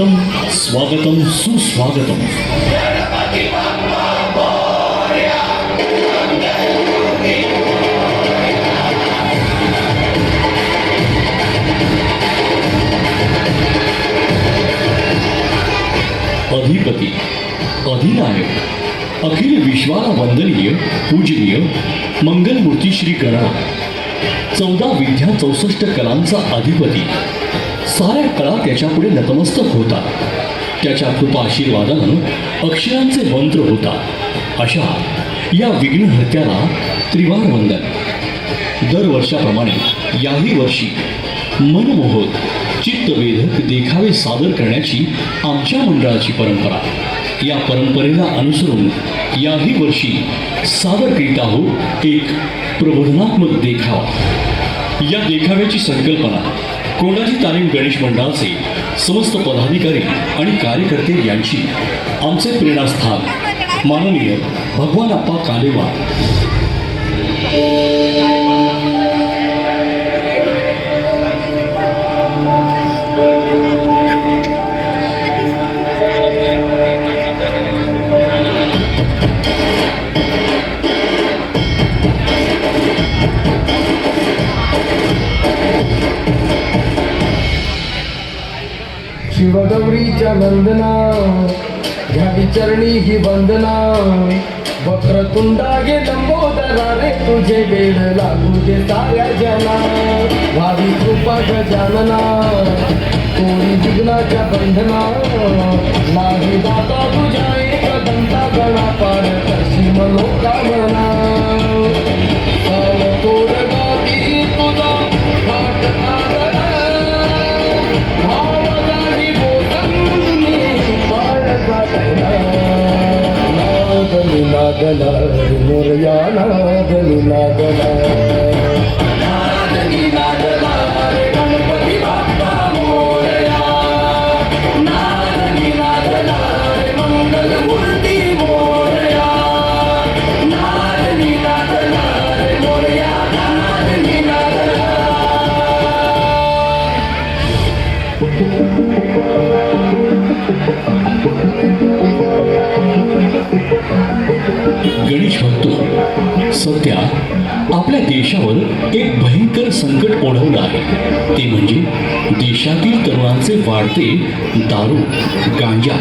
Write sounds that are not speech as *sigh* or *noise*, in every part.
स्वागतम स्वागतम सुस्वागतम। अधिपती अधिनायक अखिल विश्वाला वंदनीय पूजनीय मंगलमूर्ती श्री गणरात चौदा विद्या चौसष्ट कलांचा अधिपती। साऱ्या कळा त्याच्यापुढे नतमस्तक होता. त्याच्या कृपा आशीर्वादानं अक्षरांचे मंत्र होता. अशा या विघ्नहत्याला त्रिवार वंदन दरवर्षाप्रमाणे याही वर्षी मनमोहक चित्तवेधक देखावे सादर करण्याची आमच्या मंडळाची परंपरा. या परंपरेला अनुसरून याही वर्षी सादर करीत आहोत एक प्रबोधनात्मक देखावा. या देखाव्याची संकल्पना कोंडाजी तालीम गणेश मंडळाचे समस्त पदाधिकारी आणि कार्यकर्ते यांची आमचे प्रेरणास्थान. माननीय भगवान अप्पा कालेवा नंदना घ्यावी चरणी ही वंदना. वक्रतुंडा गे लंबोदरा रे तुझे वेळ लागू दे साऱ्या जना भावी कृपा गजानना. कोणी विघ्नाच्या बंधना. नाही दाता तुझ्या एक दंता गणा पार yeah सध्या आपल्या देशावर एक भयंकर संकट ओढवलं आहे. ते म्हणजे देशातील तरुणांचे वाढते दारू गांजा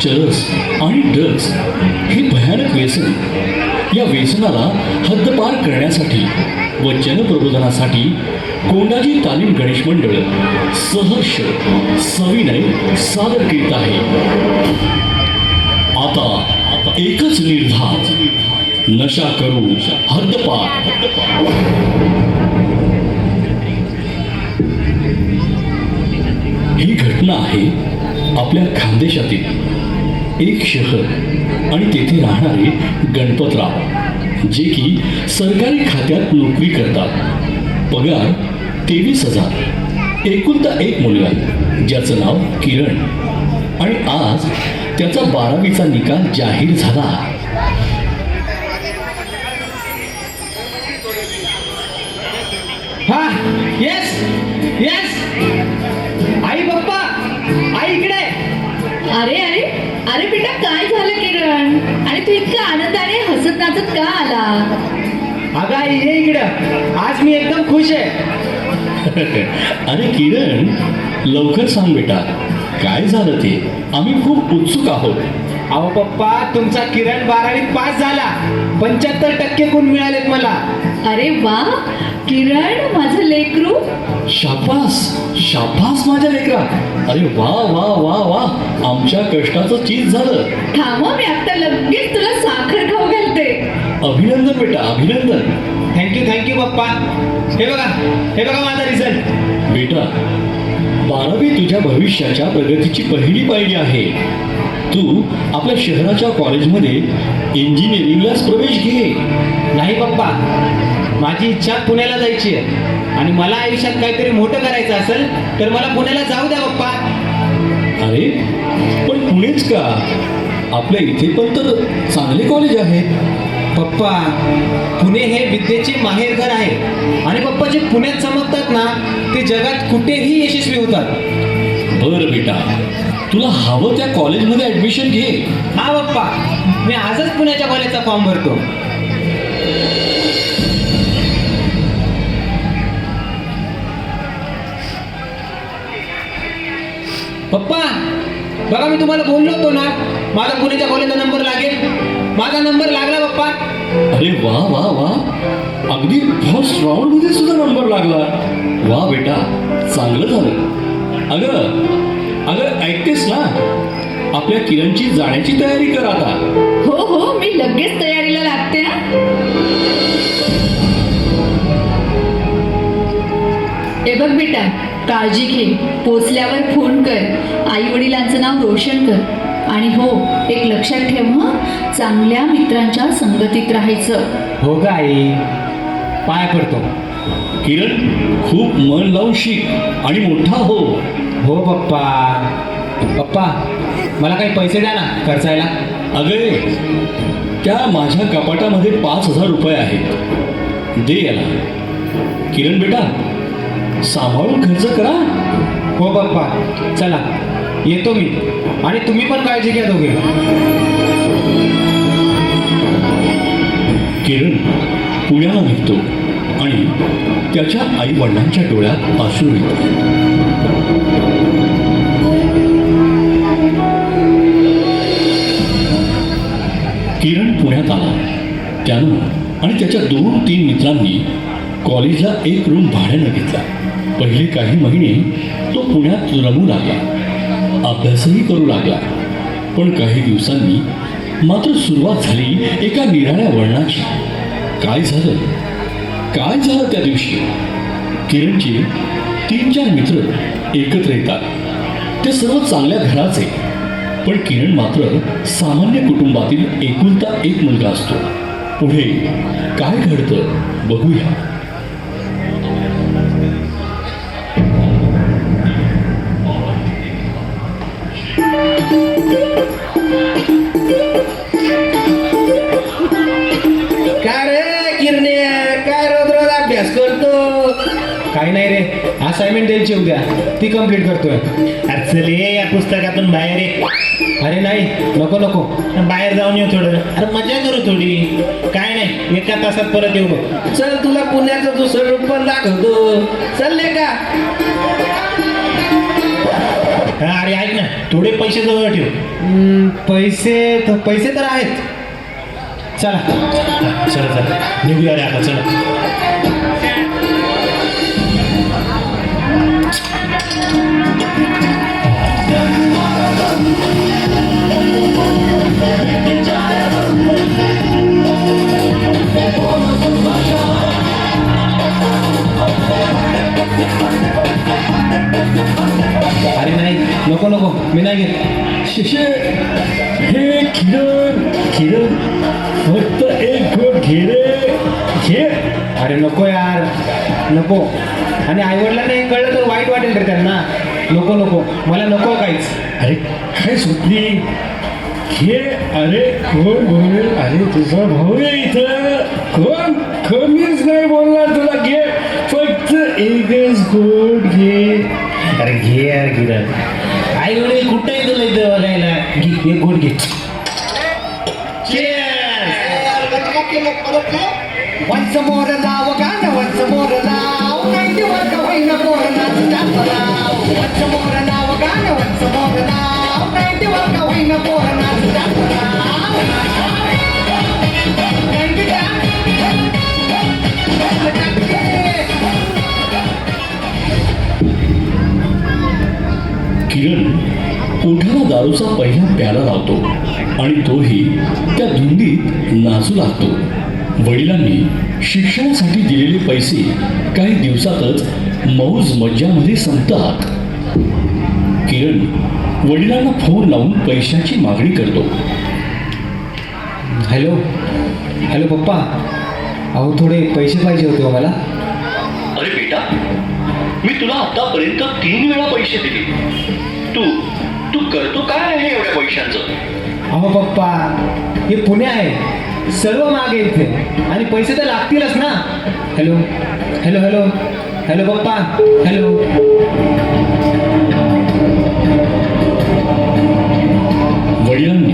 चरस आणि ड्रग्ज हे भयानक व्यसन. या व्यसनाला हद्दपार करण्यासाठी व जनप्रबोधनासाठी कोंडाजी तालीम गणेश मंडळ सहर्ष सविनय सादर करीत आहे. आता एकच निर्धार. नशा करू हद्दपार ही घटना आहे आपल्या खानदेशातील एक शहर आणि तेथे राहणारे गणपतराव जे की सरकारी खात्यात नोकरी करतात. पगार तेवीस हजार. एकुलता एक मुलगा ज्याचं नाव किरण. आणि आज त्याचा बारावीचा निकाल जाहीर झाला अरे अरे अरे बेटा काय झालं किरण? आणि तू इतका आनंदाने हसत नाचत का आला? अगं आई ये इकडं. आज मी एकदम खुश आहे. *laughs* अरे किरण लवकर सांग बेटा. काय झालं ते? आम्ही खूप उत्सुक आहोत. अहो पप्पा तुमचा किरण बारावीत पास झाला. पंच्याहत्तर टक्के गुण मिळालेत मला. अरे वा किरण माझं लेकरू. शाबास शाबास माझ्या लेकरा. अरे वा वा वा वा आमच्या कष्टाचं चीज झालं. थांबा मी आता लगेच तुला साखर खाऊ घालते. अभिनंदन बेटा अभिनंदन. थँक्यू थँक्यू पप्पा. हे बघा हे बघा माझा रिझल्ट बेटा बारावी तुझ्या भविष्याच्या प्रगतीची पहिली पायरी आहे. तू आपल्या शहराच्या कॉलेजमध्ये इंजिनिअरिंगलाच प्रवेश घे. नाही पप्पा माझी इच्छा पुण्याला जायची आहे. आणि मला आयुष्यात काहीतरी मोठं करायचं असेल तर मला पुण्याला जाऊ द्या पप्पा. अरे पण पुणेच का? आपल्या इथे पण तर चांगले कॉलेज आहेत. पप्पा पुणे हे विद्येचे माहेरघर आहे. आणि पप्पा जे पुण्यात चमकतात ना ते जगात कुठेही यशस्वी होतात. बर बेटा तुला हवं त्या कॉलेजमध्ये ऍडमिशन घे. हा पप्पा मी आजच पुण्याच्या कॉलेजचा फॉर्म भरतो. पप्पा बघा मी तुम्हाला बोललो होतो ना माझा पुण्याच्या कॉलेजचा नंबर लागेल. माझा नंबर लागला पप्पा अरे वा वा वा. अगदी फर्स्ट राऊंडमध्ये सुद्धा नंबर लागला. वा बेटा चांगलं झालं. अगं अगं ऐकतेस ना? आपल्या किरणची जाण्याची तयारी कर आता. हो हो मी लगेच तयारीला लागते हा. हे बघ बेटा काळजी घे. पोचल्यावर फोन कर. आई वडिलांचं नाव रोशन कर. आणि हो एक लक्षात ठेव हं. चांगल्या मित्रांच्या संगतीत राहायचं. हो का आई. पाय पडतो. किरण खूप मन लावून शिक आणि मोठा हो. हो पप्पा. पप्पा मला काही पैसे द्या ना खर्चायला. अगे त्या माझ्या कपाटामध्ये पाच हजार रुपये आहेत. दे याला. किरण बेटा सांभाळून खर्च करा. हो पप्पा. चला. येतो मी. आणि तुम्ही पण काळजी घ्या दोघे. किरण पुण्याला निघतो आणि त्याच्या आई वडिलांच्या डोळ्यात अश्रू येतो किरण पुण्यात आला. त्यानं आणि त्याच्या दोन तीन मित्रांनी कॉलेजला एक रूम भाड्यानं घेतला. पहिले काही महिने तो पुण्यात रमू लागला. अभ्यासही करू लागला. पण काही दिवसांनी मात्र सुरुवात झाली एका निराळ्या वळणाची. काय झालं? काय झालं त्या दिवशी? किरणचे तीन चार मित्र एकत्र येतात. ते सर्व चांगल्या घराचे. पण किरण मात्र सामान्य कुटुंबातील एकुलता एक मुलगा असतो. पुढे काय घडतं बघूया. असाइनमेंट द्यायची उद्या. ती कंप्लीट करतोय. अरे ये पुस्तकातून बाहेर ये. अरे नाही नको नको. बाहेर जाऊन येऊ थोडं. अरे मजा करू थोडी. काय नाही एका तासात परत येऊ बघ. चल तुला पुण्याचं दुसरं रूप पण दाखवतो. चालले का? अरे ऐक ना थोडे पैसे जवळ ठेव. पैसे तर पैसे तर आहेत. चला. चला चला. निघूया रे आता चला. अरे नाही नको नको मी नाही घेत. शिशे हे किरण किरण फक्त एक गोट घे रे. घे. अरे नको यार नको. आणि आईवडिलांना हे कळलं तर वाईट वाटेल रे त्यांना. नको नको. मला नको काहीच. अरे काय सुटली घे अरे कोण बोलेल? अरे तुझा भाऊ आहे इथं. कोण? कमीच नाही बोलणार तुला. घे. फक्त एकच गोट घे. अरे घे यार किरण. आई वडील कुठे तुला इथं बघायला? घे एक गोड घे. Once more now, Uganda, once more. ओठाला दारूचा पहिला प्याला लावतो आणि तोही त्या धुंदीत नाचू लागतो. वडिलांनी शिक्षणासाठी दिलेले पैसे काही दिवसातच मौज मज्जामध्ये संपतात. किरण वडिलांना फोन लावून पैशाची मागणी करतो. हॅलो? हॅलो पप्पा. अहो थोडे पैसे पाहिजे होते हो मला. अरे बेटा मी तुला आतापर्यंत तीन वेळा पैसे दिले. तू तू करतो काय आहे एवढ्या पैशांचं? अहो पप्पा हे पुणे आहे. सर्व मागे इथे. आणि पैसे तर लागतीलच ना. हॅलो? Hello hello? हॅलो पप्पा हॅलो वडिलांनी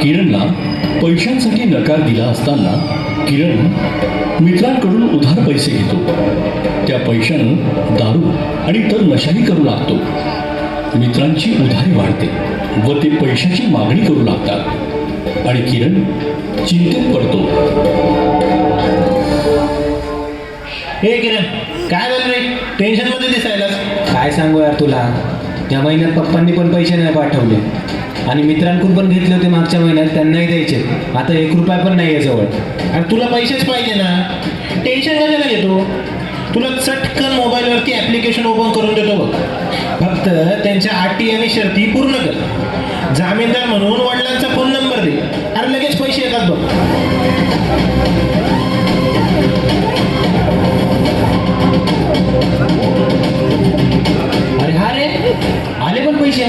किरणला पैशांसाठी नकार दिला असताना किरण मित्रांकडून उधार पैसे घेतो. त्या पैशानं दारू आणि तर नशाही करू लागतो. मित्रांची उधारी वाढते व ते पैशाची मागणी करू लागतात. आणि किरण चिंतेत पडतो. हे किरण काय झालं रे? टेन्शनमध्ये दिसायला काय सांगू यार तुला? या महिन्यात पप्पांनी पण पैसे नाही पाठवले. आणि मित्रांकडून पण घेतले होते मागच्या महिन्यात त्यांनाही द्यायचे. आता एक रुपया पण नाही आहे जवळ. आणि तुला पैसेच पाहिजे ना. टेन्शन कशाला घेतो? तुला चटकन मोबाईलवरती ॲप्लिकेशन ओपन करून देतो बघ. फक्त त्यांच्या अटी आणि शर्ती पूर्ण कर. जामीनदार म्हणून वडिलांचा फोन नंबर दे. अरे लगेच पैसे येतात बघ. अरे हा रे. आले पण पैसे.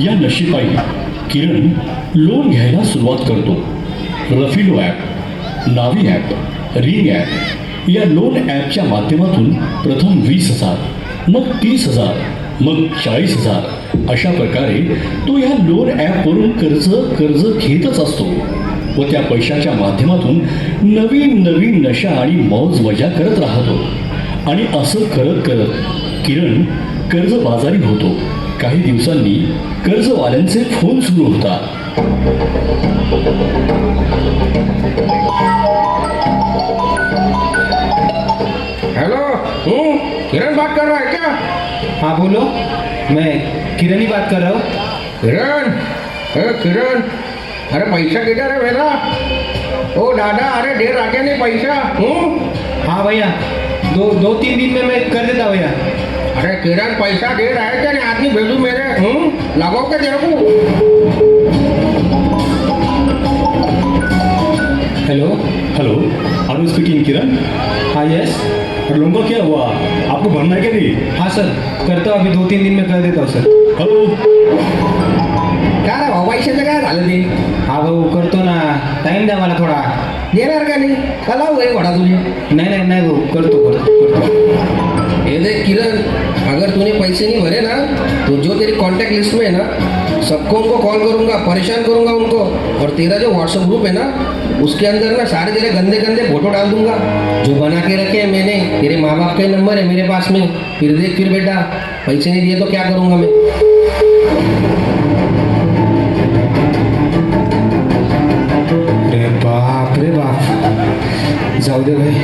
या नशिबाई किरण लोन घ्यायला सुरुवात करतो. रफिलो ॲप नावी ॲप रिंग ॲप या लोन ॲपच्या माध्यमातून प्रथम वीस हजार मग तीस हजार मग चाळीस हजार अशा प्रकारे तो या लोन ॲपवरून कर्ज कर्ज घेतच असतो व त्या पैशाच्या माध्यमातून नवीन नवीन नशा आणि मौज मजा करत राहतो. आणि असं करत करत किरण कर्जबाजारी होतो. काही दिवसांनी कर्जवाल्यांचे फोन सुरू होतात. हेलो हूँ किरण बात कर रहा है क्या हाँ बोलो। मैं किरण ही बात कर रहा हूँ। किरण अरे किरण अरे पैसा किधर है मेरा? ओ दादा अरे देर आ गया नहीं पैसा। हूँ हाँ भैया दो दो तीन दिन में मैं कर देता भैया। अरे किरण पैसा दे रहा है क्या नहीं? आदमी भेजू मेरे। हूँ लगाओ क्या तेरे को? Hello hello are speaking Kiran हाँ यस और लोन का क्या हुआ? आपको भरना है क्या नहीं? हाँ सर करता हूँ अभी दो तीन दिन में कर देता हूँ सर हेलो काय रे भाऊ पैशाचं काय झालं ते? हाँ भाऊ करतो ना. टाइम द्या मला थोडा. देणार का नहीं? कला वही घोड़ा तुझे. नाही नाही नाही भाऊ. करतो करतो करतो. ये देख किरण अगर तूने पैसे नहीं भरे ना तो जो तेरी कांटेक्ट लिस्ट में है ना सबको उनको कॉल करूँगा, परेशान करूँगा उनको। और तेरा जो व्हाट्सएप ग्रुप है ना, उसके अंदर ना सारे तेरे गंदे गंदे फ़ोटो डाल दूँगा। जो बना के रखे हैं मैंने, तेरे माँ बाप के नंबर है मेरे पास में। फिर देख, फिर बेटा, पैसे नहीं दिए तो क्या करूँगा मैं? बाप रे बाप। जाऊ दे भाई।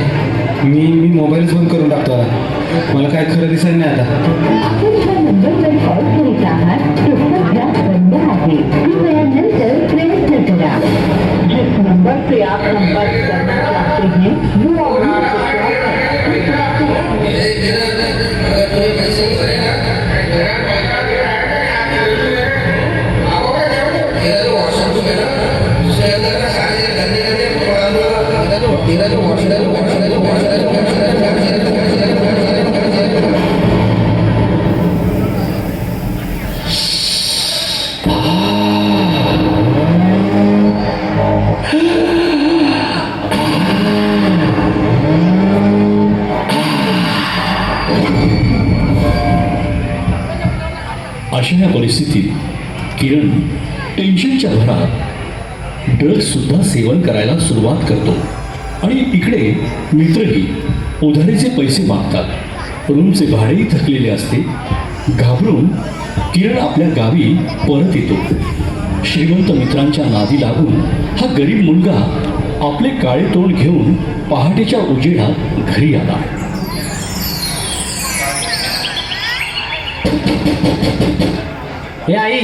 मी मी मोबाईलच बंद करून टाकतो आता. मला काय खरं दिसत नाही आता. किरण टेन्शनच्या भरात ड्रग्जसुद्धा सेवन करायला सुरुवात करतो. आणि इकडे मित्रही उधारीचे पैसे मागतात. रूमचे भाडेही थकलेले असते. घाबरून किरण आपल्या गावी परत येतो. श्रीमंत मित्रांच्या नादी लागून हा गरीब मुलगा आपले काळे तोंड घेऊन पहाटेच्या उजेडात घरी आला. हे आई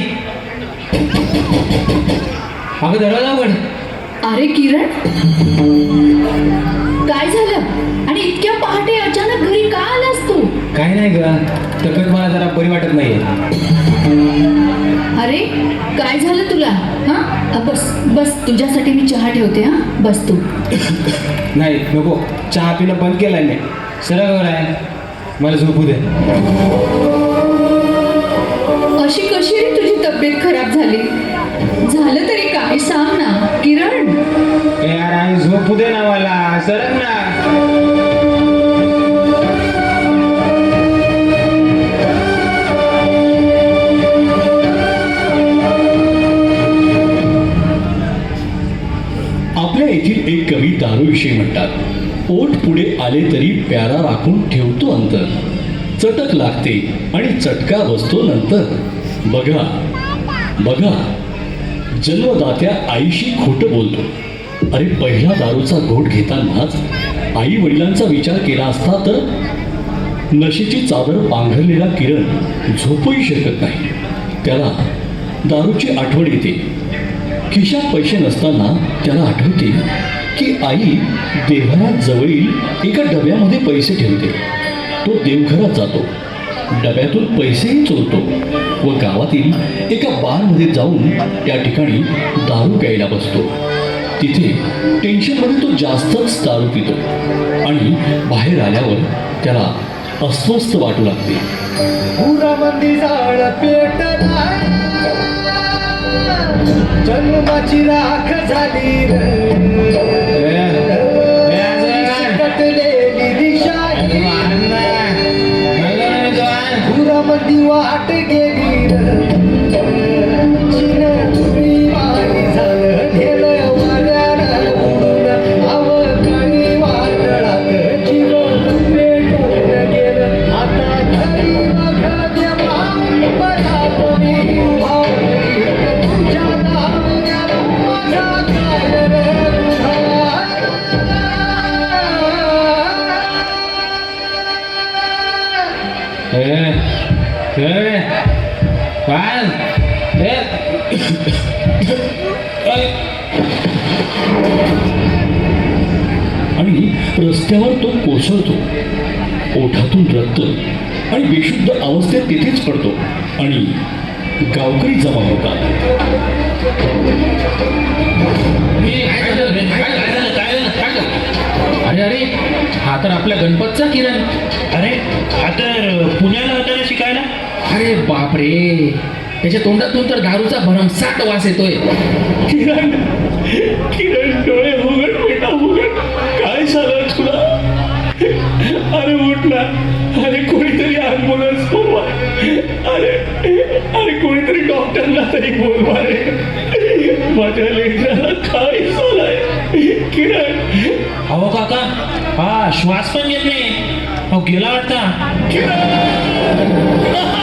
अगं दरवाजा उघड. अरे किरण. काय झालं? आणि इतक्या पहाटे अचानक घरी का आलास तू? काय नाही ग. तब्येत मला जरा बरी वाटत नाहीये. अरे काय झालं तुला? हा? बस बस. तुझ्यासाठी मी चहा ठेवते हा? बस तू. नाही नको. चहा पिणं बंद केलाय मी. सरळ आहे मला झोपू दे. तब्येत खराब झाली. झालं तरी काय सांग ना किरण? यार आई झोपू दे ना मला. सरक ना. आपल्या येथील एक कवी दारूविषयी म्हणतात ओठ पुढे आले तरी प्यारा राखून ठेवतो अंतर. चटक लागते आणि चटका बसतो नंतर. बघा बघा जन्मदात्या आईशी खोटं बोलतो. अरे पहिला दारूचा घोट घेतानाच आई वडिलांचा विचार केला असता तर नशेची चादर पांघरलेला किरण झोपूही शकत नाही. त्याला दारूची आठवण येते. खिशात पैसे नसताना त्याला आठवते की आई देवघरात जवळील एका डब्यामध्ये पैसे ठेवते. तो देवघरात जातो. डब्यातून पैसेही चोरतो. व गावातील एका बारमध्ये जाऊन त्या ठिकाणी दारू प्यायला बसतो. तिथे टेन्शनमध्ये तो जास्तच दारू पितो. आणि बाहेर आल्यावर त्याला अस्वस्थ वाटू लागते. जन्माची राख झाली काय? ए, आणि रस्त्यावर तो कोसळतो. ओठातून रक्त आणि बेशुद्ध अवस्थेत तिथेच पडतो. आणि गावकरी जमा होतात? अरे अरे हा तर आपल्या गणपतचा किरण. अरे हा तर पुण्याला होता ना शिकायला? अरे बापरे. त्याच्या तोंडातून तर दारूचा भरमसाठ वास येतोय. किरण किरण डोळे उघड बेटा उघड. काय झालं तुला? अरे उठ ना. अरे कोणीतरी ॲम्ब्युलन्स बोलवा. अरे अरे कोणीतरी डॉक्टरला तरी बोलवा रे. माझ्या लेकराला काय झालंय? किरण. अहो काका हा श्वास पण घेत नाही. अहो गेला वाटता. किरण!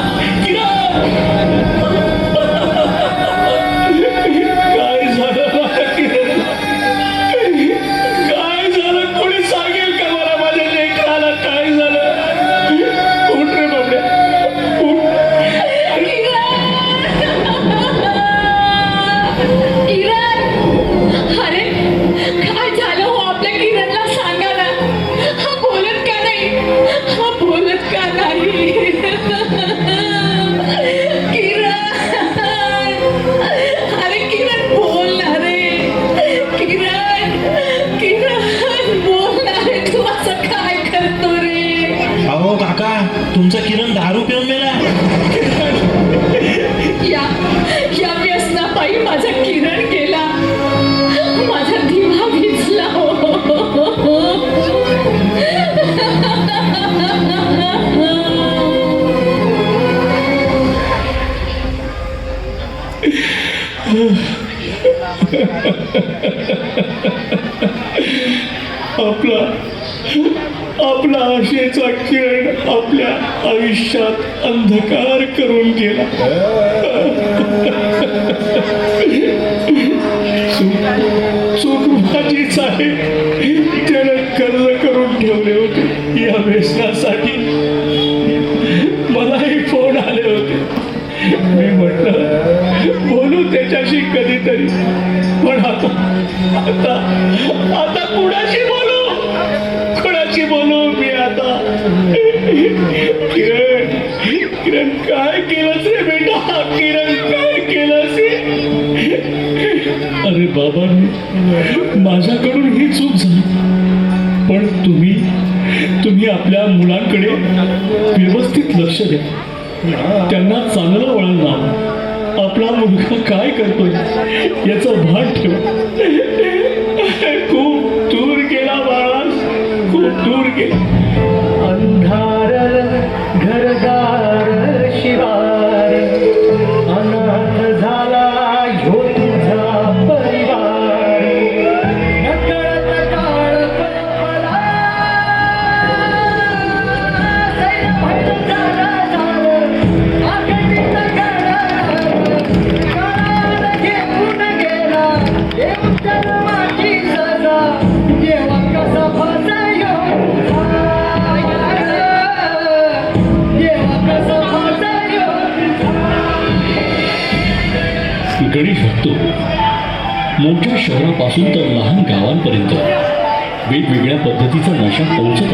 आपला आपला आशेचा किरण आपल्या आयुष्यात अंधकार करून गेला. चूक चूक माझीच आहे त्यानं कर्ज करून ठेवले होते. या व्यसनासाठी मी म्हटलं बोलू त्याच्याशी कधीतरी. पण आता आता आता कुणाशी बोलू? कुणाशी बोलू मी आता? किरण किरण काय केलंस रे बेटा? किरण काय केलंस? अरे बाबा माझ्याकडून ही चूक झाली. पण तुम्ही तुम्ही आपल्या मुलांकडे व्यवस्थित लक्ष द्या. त्यांना चांगलं वळण लावा. आपला मुलगा काय करतोय? याचं भान ठेव. खूप दूर गेला बाळा खूप दूर गेला. अंधार घरदार